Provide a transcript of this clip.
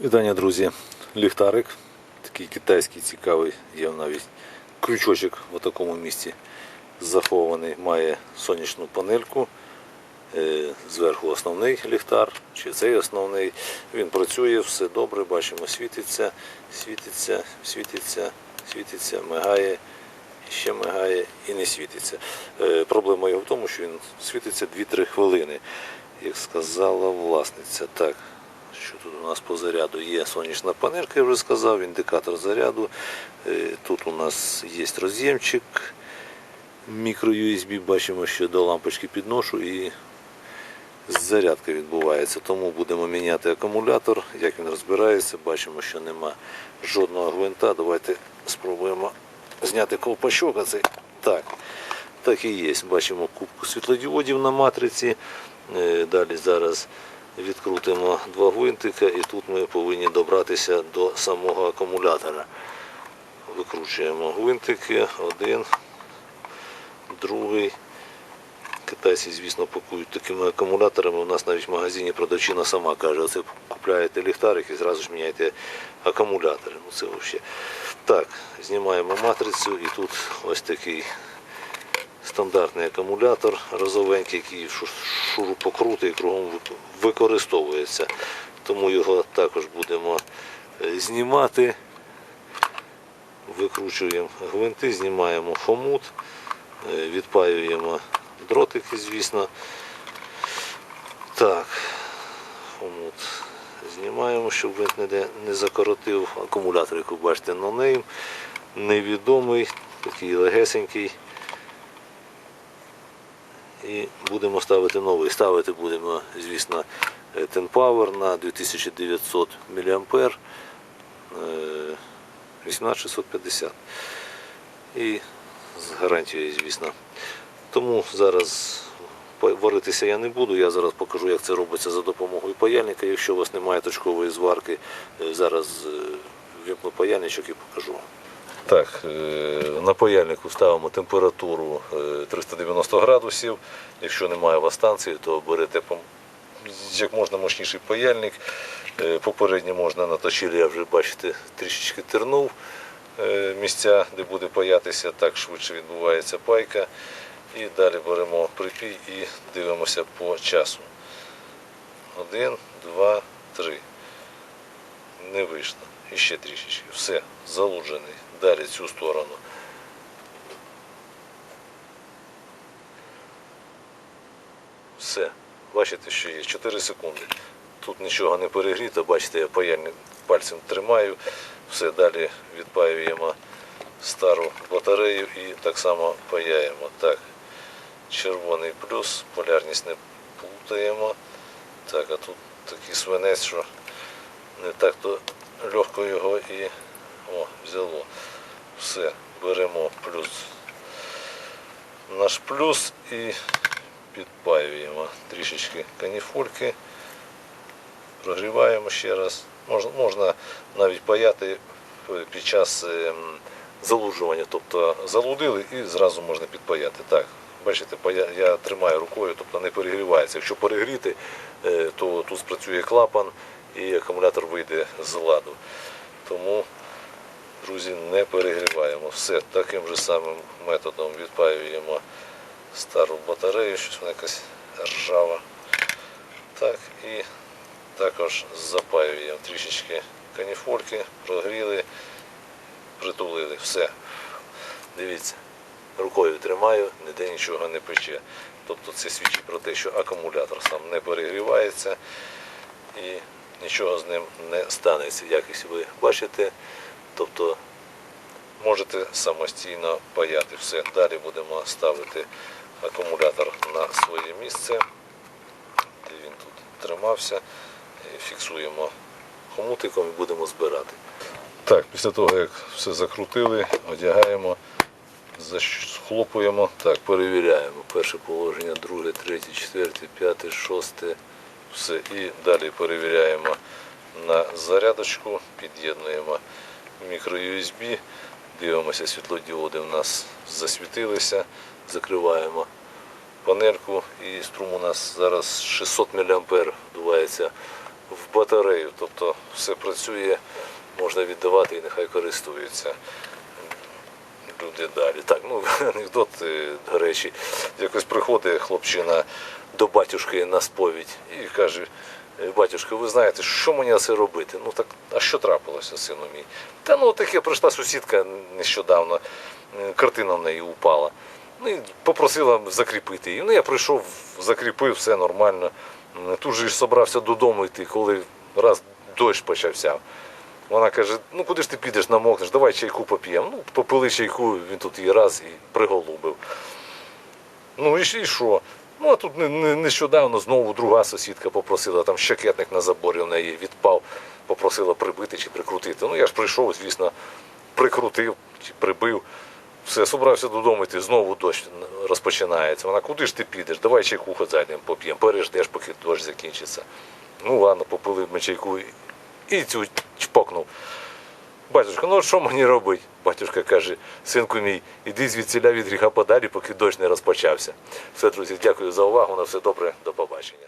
Вітання, друзі. Ліхтарик. Такий китайський цікавий. Є навіть крючочок в такому місці захований. Має сонячну панельку. Е, Зверху основний ліхтар, чи цей основний. Він працює, все добре, бачимо, світиться, світиться, світиться, світиться, мигає, ще мигає і не світиться. Е, Проблема його в тому, що він світиться 2-3 хвилини, як сказала власниця. Так, що тут у нас по заряду є сонячна панелька, я вже сказав, індикатор заряду. Е, Тут у нас є роз'ємчик мікро USB, бачимо, що до лампочки підношу і зарядка відбувається. Тому будемо міняти акумулятор. Як він розбирається, бачимо, що нема жодного гвинта. Давайте спробуємо зняти ковпачок. А цей так. Так і є. Бачимо кубку світлодіодів на матриці. Е, Далі зараз відкрутимо два гвинтика і тут ми повинні добратися до самого акумулятора. Викручуємо гвинтики, один, другий. Китайці, звісно, пакують такими акумуляторами. У нас навіть в магазині продавчина сама каже, оце купляєте ліхтарик і зразу ж міняєте акумулятори. Ну це взагалі. Так, знімаємо матрицю і тут ось такий стандартний акумулятор розовенький, який шурупокрутий кругом використовується. Тому його також будемо е, знімати. Викручуємо гвинти, знімаємо хомут, е, відпаюємо дротики, звісно. Так, хомут знімаємо, щоб ніде не закоротив. Акумулятор, як ви бачите, нонейм, невідомий, такий легесенький. І будемо ставити новий. Ставити будемо, звісно, Tenpower на 2900 мА. е, 18650. І з гарантією, звісно. Тому зараз варитися я не буду. Я зараз покажу, як це робиться за допомогою паяльника. Якщо у вас немає точкової зварки, е, зараз е, вімкну паяльничок і покажу. Так, е, на паяльнику ставимо температуру е, 390 градусів. Якщо немає у вас станції, то берете як можна мощніший паяльник. Е, Попередньо можна на точилі, я вже бачите, трішечки тернув е, місця, де буде паятися, так швидше відбувається пайка. І далі беремо припій і дивимося по часу. Один, два, три. Не вийшло. І ще трішечки. Все, залуджений. Далі цю сторону. Все. Бачите, що є 4 секунди. Тут нічого не перегріто, бачите, я паяльник пальцем тримаю. Все, далі відпаюємо стару батарею і так само паяємо. Так, червоний плюс, полярність не плутаємо. Так, а тут такий свинець, що не так то легко його і о, взяло. Все, беремо плюс. Наш плюс і підпаюємо трішечки каніфольки. Прогріваємо ще раз. Можна, можна навіть паяти під час ем, залужування, тобто залудили і зразу можна підпаяти. Так, бачите, я тримаю рукою, тобто не перегрівається. Якщо перегріти, е, то тут спрацює клапан і акумулятор вийде з ладу. Тому, друзі, не перегріваємо. Все таким же самим методом відпаюємо стару батарею, щось вона якась ржава. Так, і також запаюємо трішечки каніфольки, прогріли, притулили. Все. Дивіться, рукою тримаю, ніде нічого не пече. Тобто це свідчить про те, що акумулятор сам не перегрівається і нічого з ним не станеться. Якось ви бачите. Тобто можете самостійно паяти все. Далі будемо ставити акумулятор на своє місце, де він тут тримався. Фіксуємо хомутиком і будемо збирати. Так, після того, як все закрутили, одягаємо, захлопуємо. Так, перевіряємо. Перше положення, друге, третє, четверте, п'яте, шосте. Все. І далі перевіряємо на зарядочку, під'єднуємо мікро-USB, дивимося, світлодіоди у нас засвітилися, закриваємо панельку і струм у нас зараз 600 мА вдувається в батарею. Тобто все працює, можна віддавати і нехай користуються люди далі. Так, ну анекдот, е, до речі, якось приходить хлопчина до батюшки на сповідь і каже. «Е, Батюшка, ви знаєте, що мені це робити? Ну так, а що трапилося, сину мій? Та ну таке прийшла сусідка нещодавно, е, картина в неї упала. Ну і попросила закріпити її. Ну я прийшов, закріпив, все нормально. Тут же ж собрався додому йти, коли раз дощ почався. Вона каже: ну куди ж ти підеш, намокнеш, давай чайку поп'ємо. Ну, попили чайку, він тут її раз і приголубив. Ну і що? Ну а тут не- не- нещодавно знову друга сусідка попросила, там щекетник на заборі в неї відпав, попросила прибити чи прикрутити. Ну я ж прийшов, звісно, прикрутив чи прибив. Все, собрався додому йти, знову дощ розпочинається. Вона, куди ж ти підеш? Давай чайку хоч зайдемо поп'ємо, переждеш, поки дощ закінчиться. Ну ладно, попили ми чайку і- цю чпокнув. Батюшка, ну що мені робити? Батюшка каже, синку мій, іди звідсіля від гріха подалі, поки дощ не розпочався. Все, друзі, дякую за увагу. На все добре, до побачення.